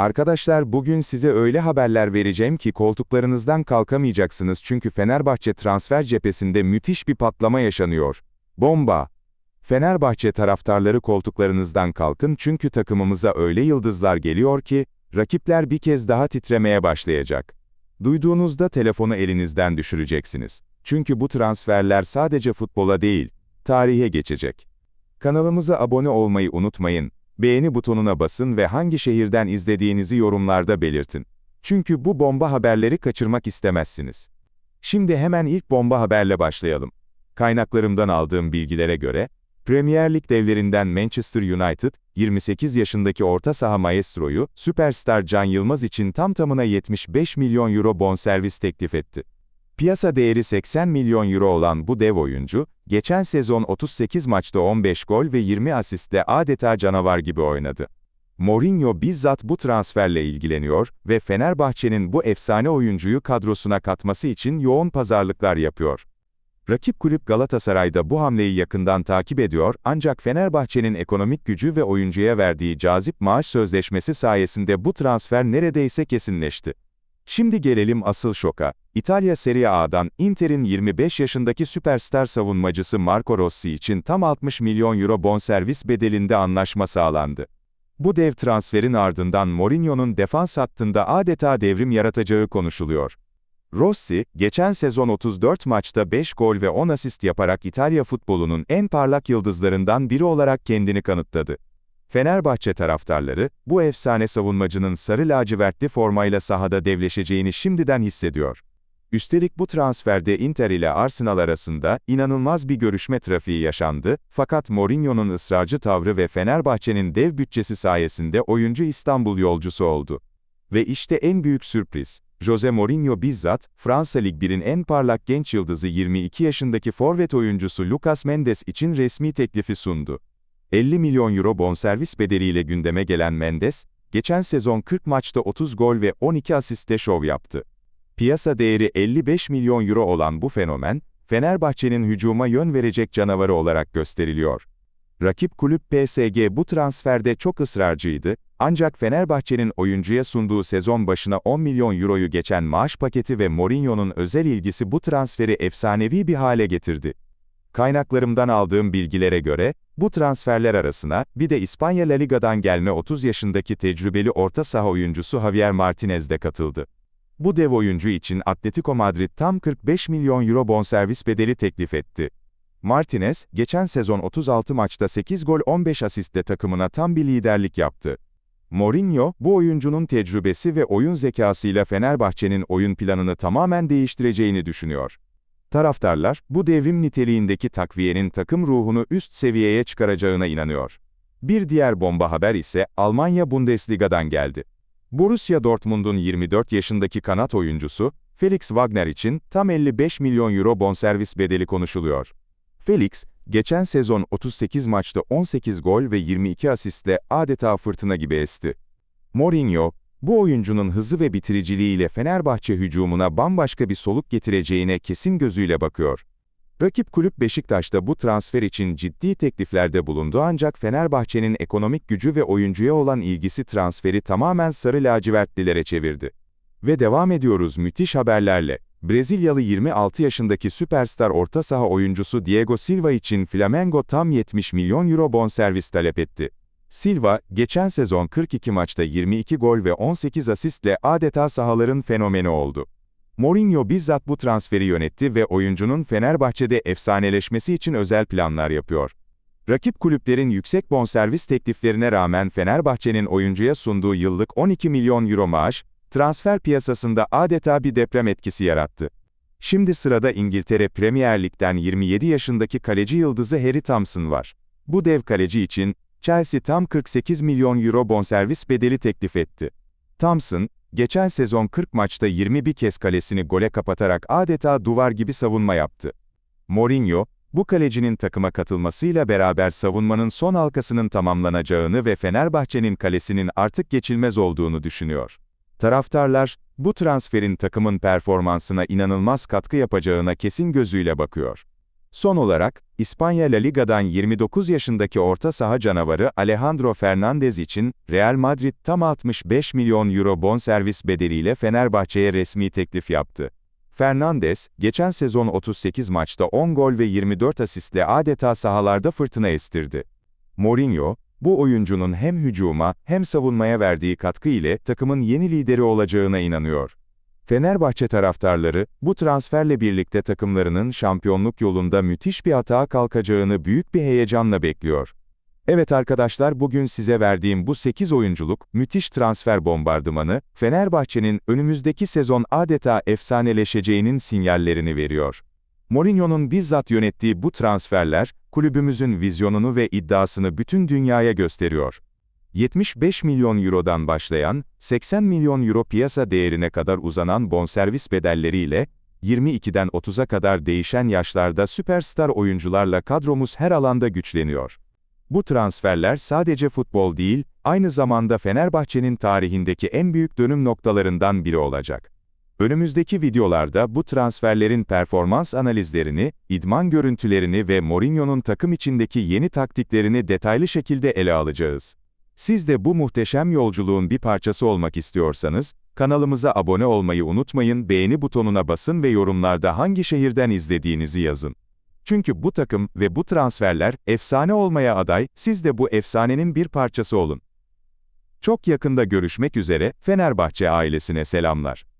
Arkadaşlar bugün size öyle haberler vereceğim ki koltuklarınızdan kalkamayacaksınız çünkü Fenerbahçe transfer cephesinde müthiş bir patlama yaşanıyor. Bomba! Fenerbahçe taraftarları koltuklarınızdan kalkın çünkü takımımıza öyle yıldızlar geliyor ki, rakipler bir kez daha titremeye başlayacak. Duyduğunuzda telefonu elinizden düşüreceksiniz. Çünkü bu transferler sadece futbola değil, tarihe geçecek. Kanalımıza abone olmayı unutmayın, beğeni butonuna basın ve hangi şehirden izlediğinizi yorumlarda belirtin. Çünkü bu bomba haberleri kaçırmak istemezsiniz. Şimdi hemen ilk bomba haberle başlayalım. Kaynaklarımdan aldığım bilgilere göre, Premier Lig devlerinden Manchester United, 28 yaşındaki orta saha maestroyu, süperstar Can Yılmaz için tam tamına 75 milyon euro bonservis teklif etti. Piyasa değeri 80 milyon euro olan bu dev oyuncu, geçen sezon 38 maçta 15 gol ve 20 asistle adeta canavar gibi oynadı. Mourinho bizzat bu transferle ilgileniyor ve Fenerbahçe'nin bu efsane oyuncuyu kadrosuna katması için yoğun pazarlıklar yapıyor. Rakip kulüp Galatasaray da bu hamleyi yakından takip ediyor ancak Fenerbahçe'nin ekonomik gücü ve oyuncuya verdiği cazip maaş sözleşmesi sayesinde bu transfer neredeyse kesinleşti. Şimdi gelelim asıl şoka. İtalya Serie A'dan Inter'in 25 yaşındaki süperstar savunmacısı Marco Rossi için tam 60 milyon euro bonservis bedelinde anlaşma sağlandı. Bu dev transferin ardından Mourinho'nun defans hattında adeta devrim yaratacağı konuşuluyor. Rossi, geçen sezon 34 maçta 5 gol ve 10 asist yaparak İtalya futbolunun en parlak yıldızlarından biri olarak kendini kanıtladı. Fenerbahçe taraftarları, bu efsane savunmacının sarı lacivertli formayla sahada devleşeceğini şimdiden hissediyor. Üstelik bu transferde Inter ile Arsenal arasında inanılmaz bir görüşme trafiği yaşandı, fakat Mourinho'nun ısrarcı tavrı ve Fenerbahçe'nin dev bütçesi sayesinde oyuncu İstanbul yolcusu oldu. Ve işte en büyük sürpriz. Jose Mourinho bizzat, Fransa Lig 1'in en parlak genç yıldızı 22 yaşındaki forvet oyuncusu Lucas Mendes için resmi teklifi sundu. 50 milyon euro bonservis bedeliyle gündeme gelen Mendes, geçen sezon 40 maçta 30 gol ve 12 asistle şov yaptı. Piyasa değeri 55 milyon euro olan bu fenomen, Fenerbahçe'nin hücuma yön verecek canavarı olarak gösteriliyor. Rakip kulüp PSG bu transferde çok ısrarcıydı, ancak Fenerbahçe'nin oyuncuya sunduğu sezon başına 10 milyon euroyu geçen maaş paketi ve Mourinho'nun özel ilgisi bu transferi efsanevi bir hale getirdi. Kaynaklarımdan aldığım bilgilere göre, bu transferler arasına, bir de İspanya La Liga'dan gelme 30 yaşındaki tecrübeli orta saha oyuncusu Javier Martinez de katıldı. Bu dev oyuncu için Atletico Madrid tam 45 milyon euro bonservis bedeli teklif etti. Martinez, geçen sezon 36 maçta 8 gol 15 asistle takımına tam bir liderlik yaptı. Mourinho, bu oyuncunun tecrübesi ve oyun zekasıyla Fenerbahçe'nin oyun planını tamamen değiştireceğini düşünüyor. Taraftarlar, bu devrim niteliğindeki takviyenin takım ruhunu üst seviyeye çıkaracağına inanıyor. Bir diğer bomba haber ise Almanya Bundesliga'dan geldi. Borussia Dortmund'un 24 yaşındaki kanat oyuncusu, Felix Wagner için tam 55 milyon euro bonservis bedeli konuşuluyor. Felix, geçen sezon 38 maçta 18 gol ve 22 asistle adeta fırtına gibi esti. Mourinho, bu oyuncunun hızı ve bitiriciliğiyle Fenerbahçe hücumuna bambaşka bir soluk getireceğine kesin gözüyle bakıyor. Rakip kulüp Beşiktaş'ta bu transfer için ciddi tekliflerde bulundu ancak Fenerbahçe'nin ekonomik gücü ve oyuncuya olan ilgisi transferi tamamen sarı lacivertlilere çevirdi. Ve devam ediyoruz müthiş haberlerle. Brezilyalı 26 yaşındaki süperstar orta saha oyuncusu Diego Silva için Flamengo tam 70 milyon euro bonservis talep etti. Silva, geçen sezon 42 maçta 22 gol ve 18 asistle adeta sahaların fenomeni oldu. Mourinho bizzat bu transferi yönetti ve oyuncunun Fenerbahçe'de efsaneleşmesi için özel planlar yapıyor. Rakip kulüplerin yüksek bonservis tekliflerine rağmen Fenerbahçe'nin oyuncuya sunduğu yıllık 12 milyon euro maaş, transfer piyasasında adeta bir deprem etkisi yarattı. Şimdi sırada İngiltere Premier Lig'den 27 yaşındaki kaleci yıldızı Harry Thompson var. Bu dev kaleci için, Chelsea tam 48 milyon euro bonservis bedeli teklif etti. Thompson, geçen sezon 40 maçta 21 kez kalesini gole kapatarak adeta duvar gibi savunma yaptı. Mourinho, bu kalecinin takıma katılmasıyla beraber savunmanın son halkasının tamamlanacağını ve Fenerbahçe'nin kalesinin artık geçilmez olduğunu düşünüyor. Taraftarlar, bu transferin takımın performansına inanılmaz katkı yapacağına kesin gözüyle bakıyor. Son olarak, İspanya La Liga'dan 29 yaşındaki orta saha canavarı Alejandro Fernandez için Real Madrid tam 65 milyon euro bonservis bedeliyle Fenerbahçe'ye resmi teklif yaptı. Fernandes, geçen sezon 38 maçta 10 gol ve 24 asistle adeta sahalarda fırtına estirdi. Mourinho, bu oyuncunun hem hücuma hem savunmaya verdiği katkı ile takımın yeni lideri olacağına inanıyor. Fenerbahçe taraftarları, bu transferle birlikte takımlarının şampiyonluk yolunda müthiş bir atağa kalkacağını büyük bir heyecanla bekliyor. Evet arkadaşlar bugün size verdiğim bu 8 oyunculuk, müthiş transfer bombardımanı, Fenerbahçe'nin önümüzdeki sezon adeta efsaneleşeceğinin sinyallerini veriyor. Mourinho'nun bizzat yönettiği bu transferler, kulübümüzün vizyonunu ve iddiasını bütün dünyaya gösteriyor. 75 milyon eurodan başlayan, 80 milyon euro piyasa değerine kadar uzanan bonservis bedelleriyle, 22'den 30'a kadar değişen yaşlarda süperstar oyuncularla kadromuz her alanda güçleniyor. Bu transferler sadece futbol değil, aynı zamanda Fenerbahçe'nin tarihindeki en büyük dönüm noktalarından biri olacak. Önümüzdeki videolarda bu transferlerin performans analizlerini, idman görüntülerini ve Mourinho'nun takım içindeki yeni taktiklerini detaylı şekilde ele alacağız. Siz de bu muhteşem yolculuğun bir parçası olmak istiyorsanız, kanalımıza abone olmayı unutmayın, beğeni butonuna basın ve yorumlarda hangi şehirden izlediğinizi yazın. Çünkü bu takım ve bu transferler efsane olmaya aday, siz de bu efsanenin bir parçası olun. Çok yakında görüşmek üzere, Fenerbahçe ailesine selamlar.